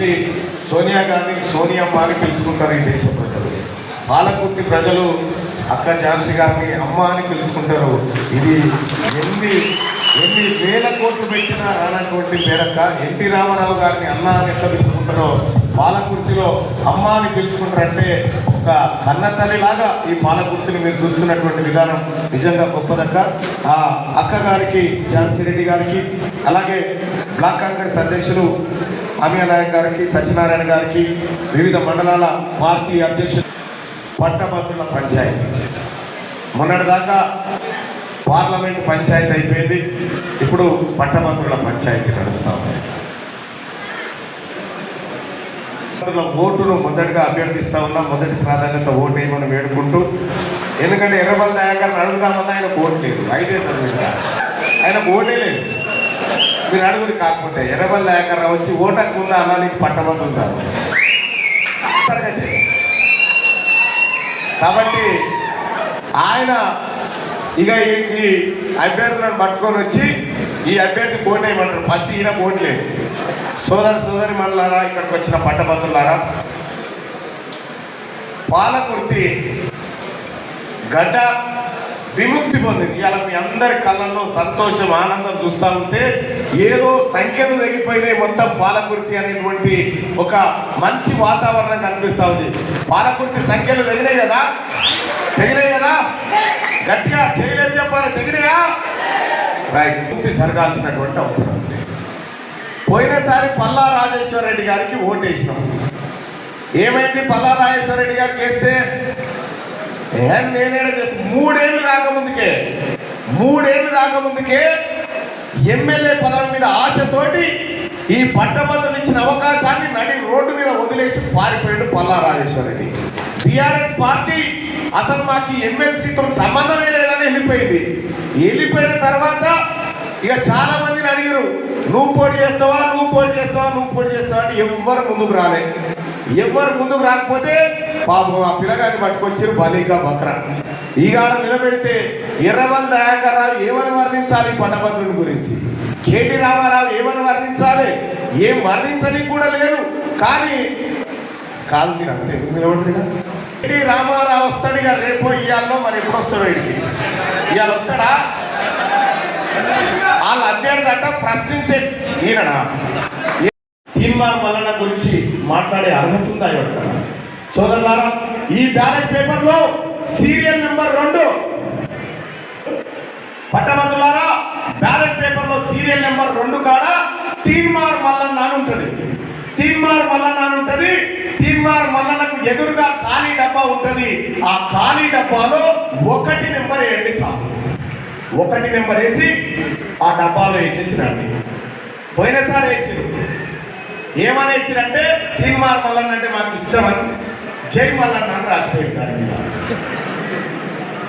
సోనియా గాంధీ సోనియా అని పిలుచుకుంటారు ఈ దేశ ప్రజలు. పాలకుర్తి ప్రజలు అక్క ఝాన్సీ గారిని అమ్మ అని పిలుచుకుంటారు. ఇది ఎన్ని ఎన్ని వేల కోట్లు పెట్టినా రానటువంటి పేరక్క ఎన్టీ రామారావు గారిని అన్న అని ఎట్లా పిలుచుకుంటారో పాలకుర్తిలో అమ్మ అని పిలుచుకుంటారంటే ఒక కన్న తల్లిలాగా ఈ పాలకుర్తిని మీరు చూస్తున్నటువంటి విధానం నిజంగా గొప్పదక్క. ఆ అక్క గారికి ఝాన్సీ రెడ్డి గారికి అలాగే బ్లాక్ కాంగ్రెస్ అధ్యక్షులు అమియా నాయక్ గారికి సత్యనారాయణ గారికి వివిధ మండలాల పార్టీ అధ్యక్షులు పట్టభద్రుల పంచాయతీ. మొన్నటిదాకా పార్లమెంట్ పంచాయతీ అయిపోయింది. ఇప్పుడు పట్టభద్రుల పంచాయతీ నడుస్తా ఉంది. ఓటును మొదటిగా అభ్యర్థిస్తా ఉన్నాం. మొదటి ప్రాధాన్యత ఓటు వేయమని వేడుకుంటూ. ఎందుకంటే ఎర్రబల్ దయాకర్ని అడుగుదామన్నా ఆయన ఓటు లేదు. ఐదే తొమ్మిది ఆయన ఓటే లేదు. మీరు అడుగురు కాకపోతే ఎర్రబల్ దయాకర్ వచ్చి ఓటకు ఉందా అన్న నీకు పట్టబోతుంటారు కాబట్టి ఆయన ఇక ఈ- అభ్యర్థులను పట్టుకొని వచ్చి ఈ అభ్యర్థి పోటీ వేయమంటారు. ఫస్ట్ ఈయన ఓటు లేదు. సోదర సోదరి మనలారా ఇక్కడికి వచ్చిన పట్టభద్రులారా పాలకుర్తి గడ్డ విముక్తి పొందింది. ఇవాళ మీ అందరి కళ్ళల్లో సంతోషం ఆనందం చూస్తూ ఉంటే ఏదో సంఖ్యలు తగ్గిపోయినాయి మొత్తం పాలకుర్తి అనేటువంటి ఒక మంచి వాతావరణం కనిపిస్తూ ఉంది. పాలకుర్తి సంఖ్యలు తగినాయి కదా? తగినాయి కదా? గట్టిగా చేయలేని చెప్పాలి తగినాయా? రైట్. ముక్తి జరగాల్సినటువంటి అవసరం ఉంది. పోయినసారి పల్లా రాజేశ్వర రెడ్డి గారికి ఓటేసినాం. ఏమైంది? పల్లా రాజేశ్వర రెడ్డి గారికి వేస్తే నేనేడ చేసి మూడేళ్ళు రాకముందుకే మూడేళ్ళు రాకముందుకే ఎమ్మెల్యే పదవి మీద ఆశతోటి ఈ పట్టభద్రులు ఇచ్చిన అవకాశాన్ని నడి రోడ్డు మీద వదిలేసి పారిపోయాడు పల్లా రాజేశ్వర టిఆర్ఎస్ పార్టీ అసలు మాకు ఎమ్మెల్సీతో సంబంధమే లేదని వెళ్ళిపోయింది. వెళ్ళిపోయిన తర్వాత ఇక చాలా మందిని అడిగారు నువ్వు పోటీ చేస్తావా? నువ్వు పోటీ చేస్తావా? నువ్వు పోటీ చేస్తావా? అని ఎవ్వరు ముందుకు రాలే. ఎవ్వరు ముందుకు రాకపోతే పాపం ఆ పిల్లగాన్ని పట్టుకొచ్చారు బలిగా బక్రా. ఈగాడ నిలబెడితే ఎర్రవల్ దయాకర్ రావు ఏమని వర్ణించాలి పట్టభద్రుని గురించి? కేటి రామారావు ఏమని వర్ణించాలి? ఏం వర్ణించని కూడా లేదు. కానీ కాదు మీరు అంతే. ఎందుకు కేటి రామారావు వస్తాడు ఇక రేపో ఇయ్యాలో మరి ఎప్పుడు వస్తాడు వీడికి ఇవాళ వస్తాడా? వాళ్ళ అభ్యర్థి అంట ప్రశ్నించే ఈయన తీర్మానం వలన గురించి మాట్లాడే అర్హత ఉందా ఇవ్వట సోదరులారా ఈ బ్యాలెట్ పేపర్లో సీరియల్ నెంబర్ రెండు. పట్టభద్రులారా బ్యాలెట్ పేపర్లో సీరియల్ నెంబర్ రెండు కాడ తీన్మార్ మల్లన్న అని ఉంటుంది. తీన్మార్ మల్లన్న అని ఉంటుంది. తీన్మార్ మల్లన్నకు ఎదురుగా ఖాళీ డబ్బా ఉంటుంది. ఆ ఖాళీ డబ్బాలో ఒకటి నెంబర్ వేయండి చాలు. ఒకటి నెంబర్ వేసి ఆ డబ్బాలో వేసేసినండి పోయినసారి వేసిరు. ఏమని వేసిరంటే తీన్మార్ మల్లన్న అంటే మాకు ఇష్టమని. జై మల్లన్న అని రాసిపోయింది మీద.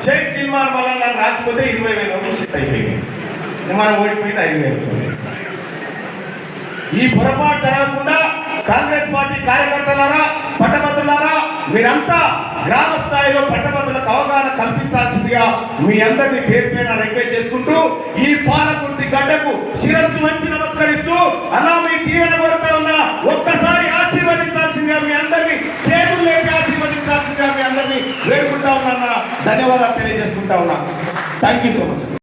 జై తీర్మార్ మల్లన్న అని రాసిపోతే ఇరవై వేల రూపాయలు చిట్ అయిపోయింది మనం ఓడిపోయింది ఐదు వేలతో ఈ పొరపాటు జరగకుండా కాంగ్రెస్ పార్టీ కార్యకర్తలారా పట్టభద్రులారా మీరంతా గ్రామ స్థాయిలో పట్టభద్రులకు అవగాహన కల్పించాల్సిందిగా మీ అందరినీ పేరు పైన రిక్వెస్ట్ చేసుకుంటూ ఈ పాలకుర్తి గడ్డకు శిరస్సు మంచి నమస్కరిస్తూ అలా మీ దీవెన కోరుతా ఉన్నా ఒక్కసారి ఆశీర్వదించాల్సిందిగా మీ అందరినీ చేతులు లేపి ఆశీర్వదించాల్సిందిగా మీ అందరినీ వేడుకుంటా ఉన్నా ధన్యవాదాలు తెలియజేసుకుంటా ఉన్నా. Thank you so much